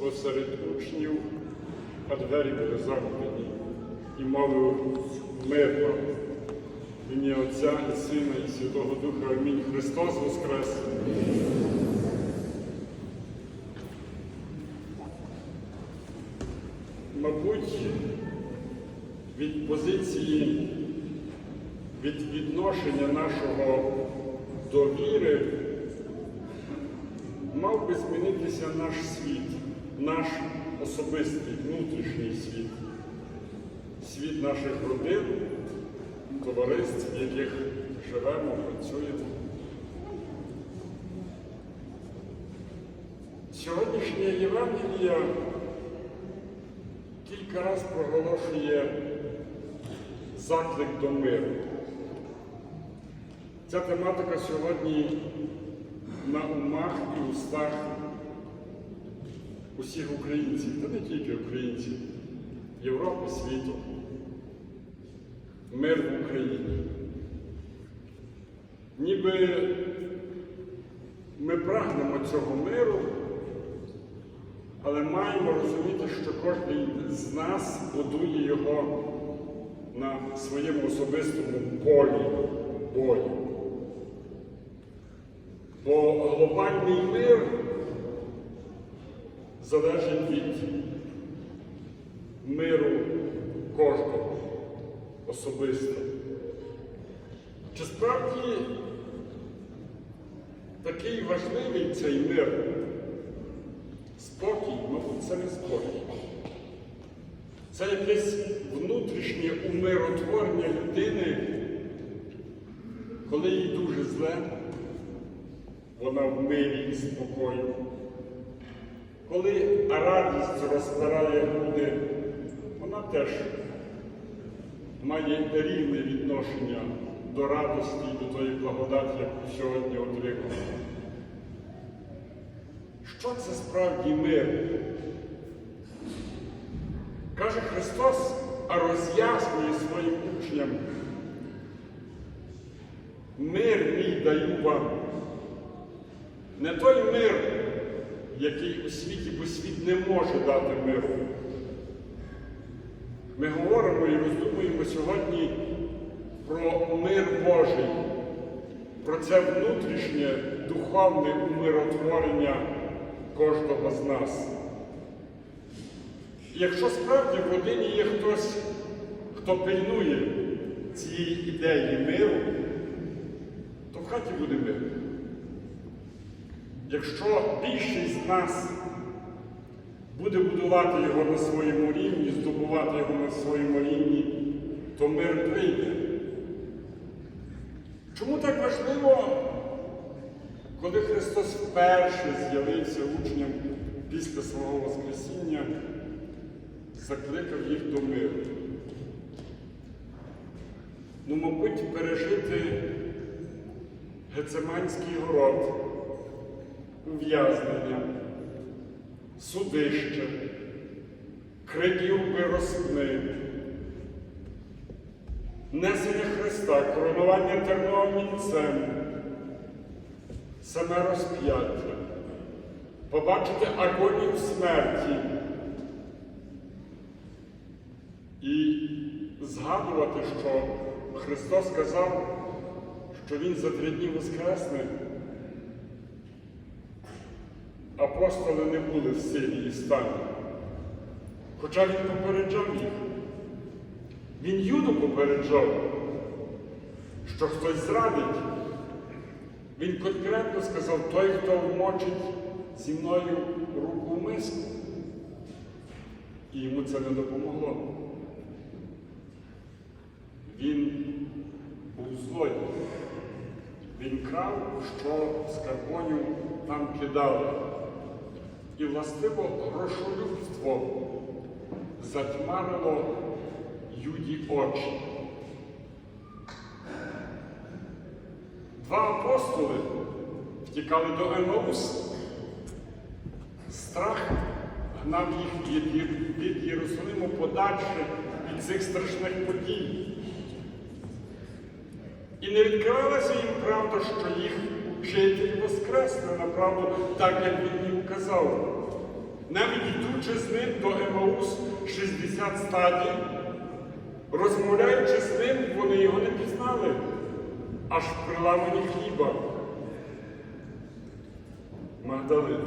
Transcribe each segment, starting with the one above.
посеред учнів, а двері були замкнені, і мовив мир вам. В ім'я Отця і Сина, і Святого Духа. Амінь. Христос Воскрес! Мабуть, від позиції, від відношення нашого до віри мав би змінитися наш світ, наш особистий внутрішній світ, світ наших родин, товариств, в яких живемо, працюємо. Сьогоднішня Євангелія кілька разів проголошує заклик до миру. Ця тематика сьогодні на умах і устах усіх українців, та не тільки українців, Європи, світу. Мир в Україні. Ніби ми прагнемо цього миру, але маємо розуміти, що кожен з нас будує його на своєму особистому полі бою. Бо глобальний мир залежить від миру кожного особисто. Чи справді такий важливий цей мир? Спокій, мабуть, це не спокій. Це якесь внутрішнє умиротворення людини, коли їй дуже зле, вона в мирі і спокою. Коли радість розпирає груди, вона теж має рівне відношення до радості і до тої благодаті, яку сьогодні отримала. Що це справді мир? Каже Христос, а роз'яснює своїм учням. Мир мій даю вам. Не той мир, який у світі, бо світ не може дати миру. Ми говоримо і роздумуємо сьогодні про мир Божий, про це внутрішнє духовне умиротворення кожного з нас. І якщо справді в родині є хтось, хто пильнує цієї ідеї миру, то в хаті буде мир. Якщо більшість з нас буде будувати його на своєму рівні, здобувати його на своєму рівні, то мир прийде. Чому так важливо, коли Христос вперше з'явився учням після свого Воскресіння, закликав їх до миру? Ну, мабуть, пережити Гецеманський город, ув'язнення, судище, криків розпни, несення Христа, коронування терновим вінцем, саме розп'яття, побачити агонію смерті і згадувати, що Христос сказав, що Він за три дні воскресне. Апостоли не були в силі і стані, хоча він попереджав їх. Він Юду попереджав, що хтось зрадить. Він конкретно сказав, той, хто вмочить зі мною руку в миску. І йому це не допомогло. Він був злодій. Він крав, що з карбоню там кидали. І властиво грошолюбство затьмарило Юді очі. Два апостоли втікали до Емаус. Страх гнав їх від, Єрусалиму подальше від цих страшних подій. І не відкривалася їм правда, що їх вчитель воскресне направду, так як він їм казав. Навіть йдучи з ним до Емаус 60 стадій, розмовляючи з ним, вони його не пізнали, аж при ламані хліба. Магдалина,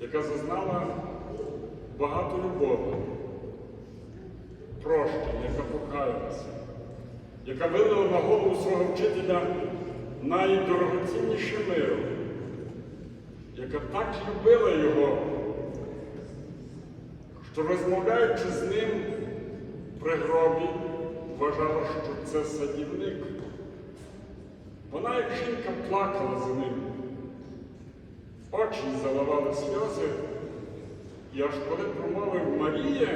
яка зазнала багато любові, прощення, яка покаялася, яка вилила на голову свого вчителя найдорогоцінніше миро, яка так любила його, що розмовляючи з ним при гробі, вважала, що це садівник. Вона, як жінка, плакала за ним. Очі заливали сльози, і аж коли промовив Марія,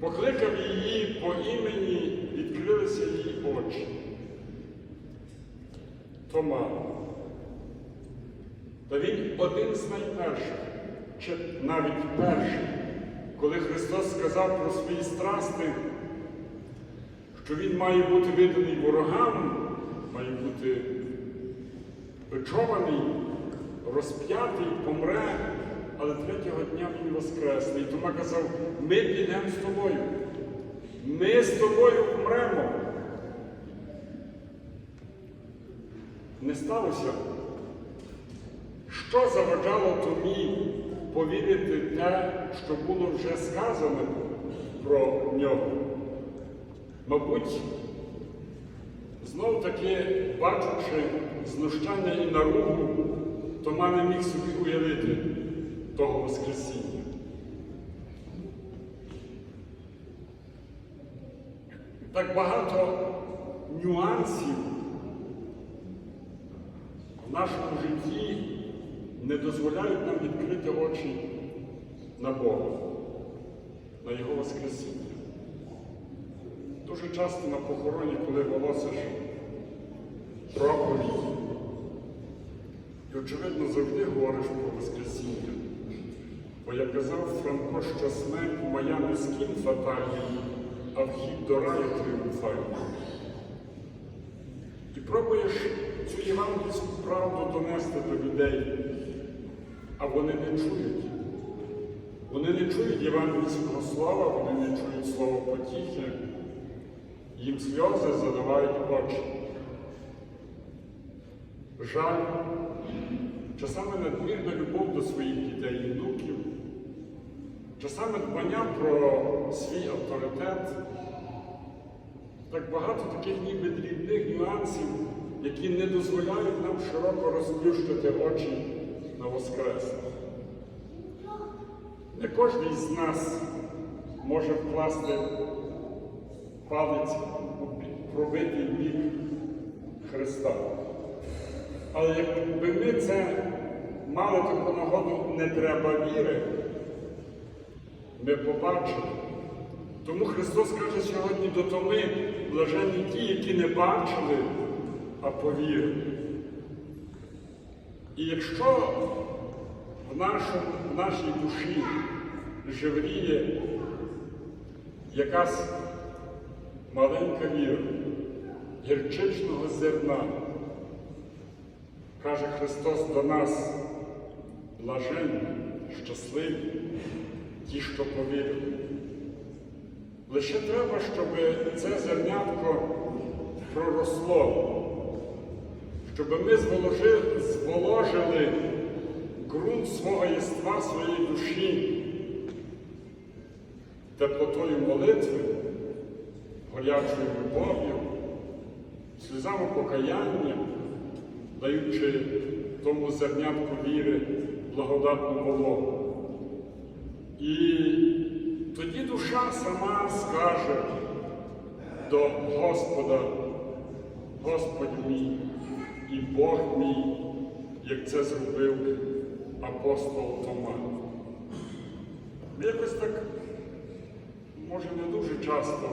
покликав її по імені, відкрилися її очі. Тома. Та він один з найперших, чи навіть перший, коли Христос сказав про свої страсти, що Він має бути виданий ворогам, має бути печований, розп'ятий, помре, але третього дня він воскресний. І Тома казав, ми підемо з тобою. Ми з тобою помремо. Не сталося. Що заважало Томі повірити те, що було вже сказано про нього? Мабуть, знов таки, бачучи знущання і наругу, Тома не міг собі уявити того Воскресіння. Так багато нюансів в нашому житті не дозволяють нам відкрити очі на Бога, на Його Воскресіння. Дуже часто на похороні, коли голосиш проповідь, і, очевидно, завжди говориш про Воскресіння. Бо як казав Франко, що смерть моя не скін фатальний, а вхід до раю тріумфальний. І пробуєш цю євангельську правду донести до людей, а вони не чують. Вони не чують євангельського слова, вони не чують слова потіхи, їм сльози заливають очі. Жаль, часами надмірна любов до своїх дітей і внуків, часами дбання про свій авторитет. Так багато таких ніби дрібних нюансів, які не дозволяють нам широко розплющити очі на Воскрес. Не кожен з нас може вкласти палець у пробитий бік Христа. Але якби ми це мали таку нагоду, не треба віри, ми побачили. Тому Христос каже сьогодні до Томи, блаженні ті, які не бачили, а повірили. І якщо в, нашому, в нашій душі живріє якась маленька віра, гірчичного зерна, каже Христос до нас, блаженні, щасливі, ті, що повірили. Лише треба, щоб це зернятко проросло, щоб ми зволожили, зволожили ґрунт свого єства, своєї душі, теплотою молитви, горячою любов'ю, сльозами покаяння, даючи тому зернятку віри благодатну вологу. І тоді душа сама скаже до Господа, Господь мій і Бог мій, як це зробив апостол Тома. Ми якось так, може, не дуже часто,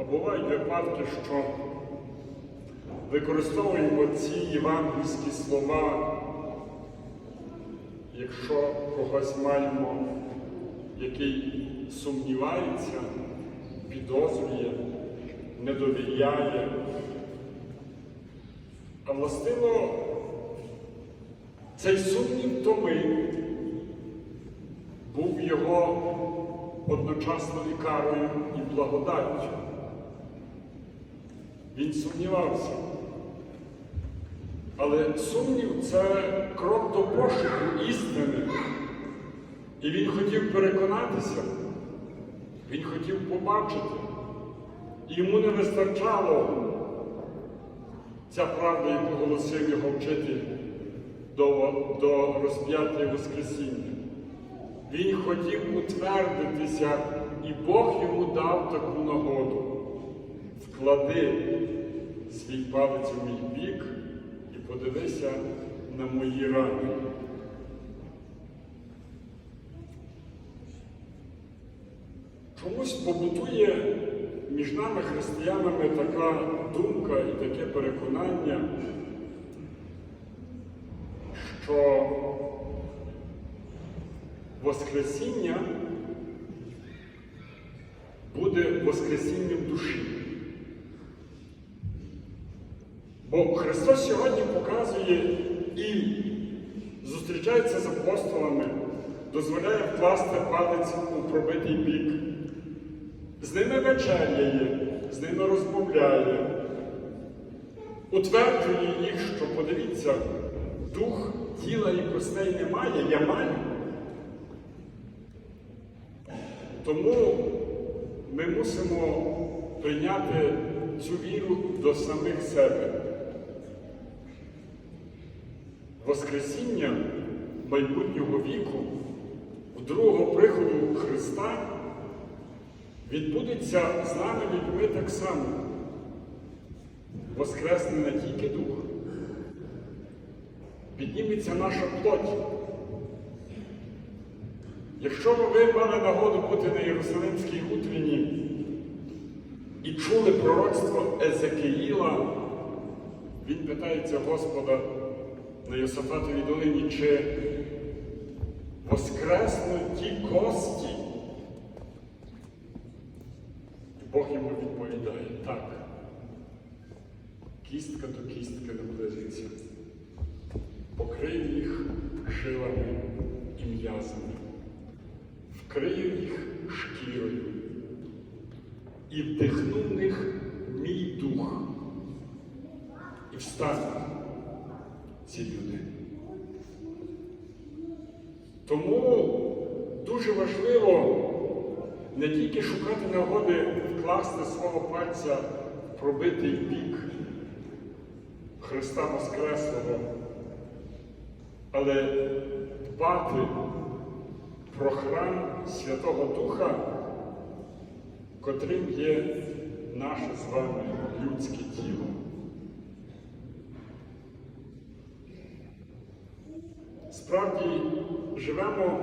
а бувають випадки, що використовуємо ці євангельські слова, якщо когось маємо який сумнівається, підозрює, не довіряє. А властиво Цей сумнів Томи був його одночасно і і благодаттю. Він сумнівався. Але сумнів це крок до пошуку істини. І він хотів переконатися, він хотів побачити. І йому не вистачало ця правда, яку голосив його вчитель до, до розп'яття і Воскресіння. Він хотів утвердитися, і Бог йому дав таку нагоду. Вклади свій палець у мій бік і подивися на мої рани. Чомусь побутує між нами, християнами, така думка і таке переконання, що Воскресіння буде Воскресінням душі. Бо Христос сьогодні показує і зустрічається з апостолами, дозволяє вкласти палець у пробитий бік, з ними вечеряє, з ними розмовляє, утверджує їх, що подивіться, дух тіла і костей немає, я маю. Тому ми мусимо прийняти цю віру до самих себе. Воскресіння майбутнього віку, другого приходу Христа відбудеться з нами людьми так само. Воскресне не тільки дух, підніметься наша плоть. Якщо ви мали нагоду бути на Єрусалимській утренні і чули пророцтво Езекиїла, він питається Господа на Йосафатовій долині, чи воскреснуть ті кості? Бог йому відповідає так. Кістка до кістки наблизиться. Покрив їх жилами і м'язами вкрию їх шкірою і вдихну в них мій дух. І встануть ці люди. Тому дуже важливо не тільки шукати нагоди вкласти свого пальця в пробитий бік Христа Воскреслого, але дбати про храм Святого Духа, котрим є наше з вами людське тіло. Справді живемо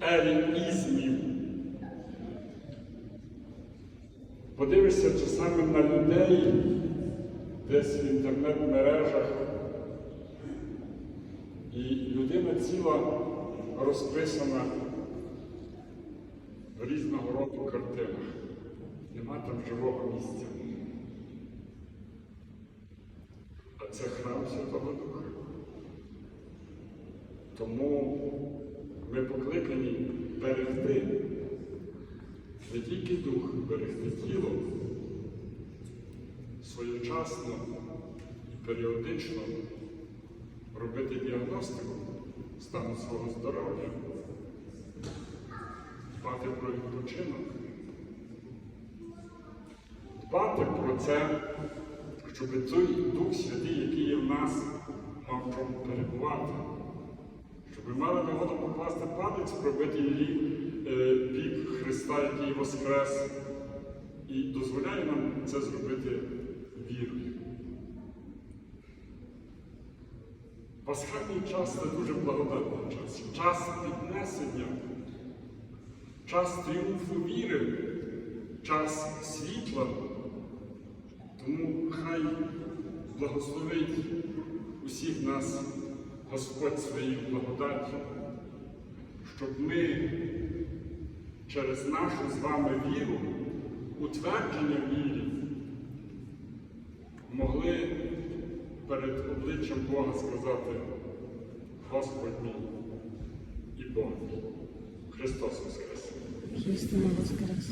в ері ізмів. Подивишся часами на людей десь в інтернет-мережах, людина ціла розписана в різного роду картинах. Нема там живого місця. А це храм Святого Духа. Тому ми покликані берегти не тільки дух, берегти тіло своєчасно і періодично робити діагностику стану свого здоров'я, дбати про відпочинок, дбати про це, щоб той Дух Святий, який є в нас, мав в чому перебувати, щоб ми мали нагоду покласти палець, пробити її е, бік Христа, який Воскрес, і дозволяє нам це зробити вірою. Пасхальний час це дуже благодатний час. Час піднесення, час тріумфу віри, час світла. Тому хай благословить усіх нас Господь своєю благодаттю, щоб ми через нашу з вами віру, утвердження вірі, могли перед обличчям Бога сказати, Господь мій і Бог. Христос Воскрес! Христос Воскрес.